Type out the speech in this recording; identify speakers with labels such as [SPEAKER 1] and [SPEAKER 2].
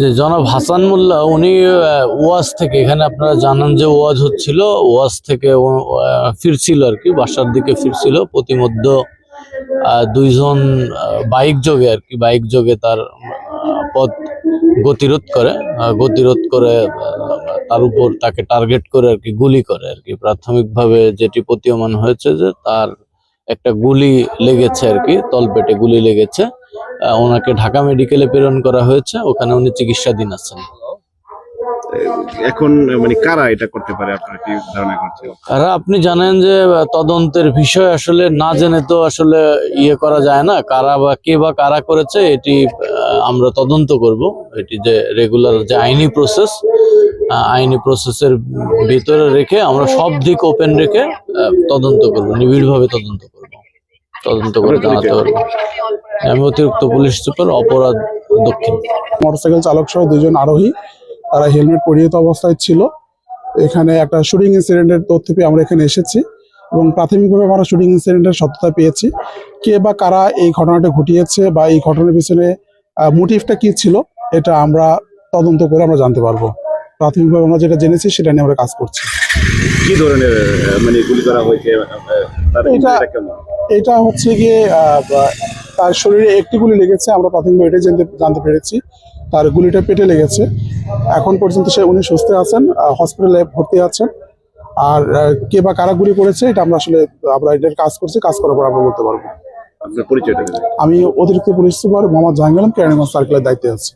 [SPEAKER 1] যে জনাব হাসান মোল্লা, উনি ওয়াজ থেকে, এখানে আপনারা জানান যে ওয়াজ হচ্ছিল, ওয়াজ থেকে ফিরছিল আর কি, বাসার দিকে ফিরছিল, প্রতিমধ্য দুইজন বাইক যোগে আর কি, বাইক যোগে তার পথ গতিরোধ করে গতিরোধ করে তার উপর তাকে টার্গেট করে আর কি, গুলি করে আর কি। প্রাথমিকভাবে যেটি প্রতীয়মান হয়েছে যে তার একটা গুলি লেগেছে আর কি, তলপেটে গুলি লেগেছে। ওনাকে ঢাকা মেডিকেলে প্রেরণ করা হয়েছে ওখানে উনি চিকিৎসাধীন আছেন।
[SPEAKER 2] এখন মানে কারা এটা করতে পারে? আপনারা কি ধারণা করছেন?
[SPEAKER 1] আর আপনি জানেন যে তদন্তের বিষয় আসলে না জেনে তো আসলে ইয়ে করা যায় না কারা বা কে বা কারা করেছে এটি আমরা তদন্ত করব। এটি যে রেগুলার যে আইনি প্রসেস আইনি প্রসেসের ভিতরে রেখে আমরা সব দিক ওপেন রেখে তদন্ত করব নিবিড়ভাবে তদন্ত করব। তদন্ত করে জানাতে পারব। আমি অতিরিক্ত পুলিশ সুপার অপরাধ দক্ষিণ।
[SPEAKER 3] মোটরসাইকেল চালক সহ দুজন আরোহী তারা হেলমেট পরিহিত অবস্থায় ছিল। এখানে একটা শুটিং ইনসিডেন্টের তথ্য পেয়ে আমরা এখানে এসেছি এবং প্রাথমিকভাবে আমরা শুটিং ইনসিডেন্টের সত্যতা পেয়েছি। কে বা কারা এই ঘটনাটা ঘটিয়েছে বা এই ঘটনার পিছনে মোটিভটা কি ছিল এটা আমরা তদন্ত করে আমরা জানতে পারব। প্রাথমিকভাবে আমরা যেটা জেনেছি সেটা নিয়ে আমরা কাজ করছি।
[SPEAKER 2] কি ধরনের মানে গুলি করা হয়েছে?
[SPEAKER 3] এটা- এটা হচ্ছে গিয়ে তার শরীরে একটি গুলি লেগেছে আমরা প্রাথমিকভাবে এটাই জানতে জানতে পেরেছি। তার গুলিটা পেটে লেগেছে। এখন পর্যন্ত সে উনি সুস্থ আছেন হসপিটালে ভর্তি আছেন। আর কে বা কারা গুলি করেছে এটা আমরা আসলে আমরা এটার কাজ করছি কাজ করার পর আমরা বলতে পারব। আমি অতিরিক্ত পুলিশ সুপার মোহাম্মদ জাহাঙ্গীর আলম কেরানীগঞ্জ সার্কেলের দায়িত্বে আছি।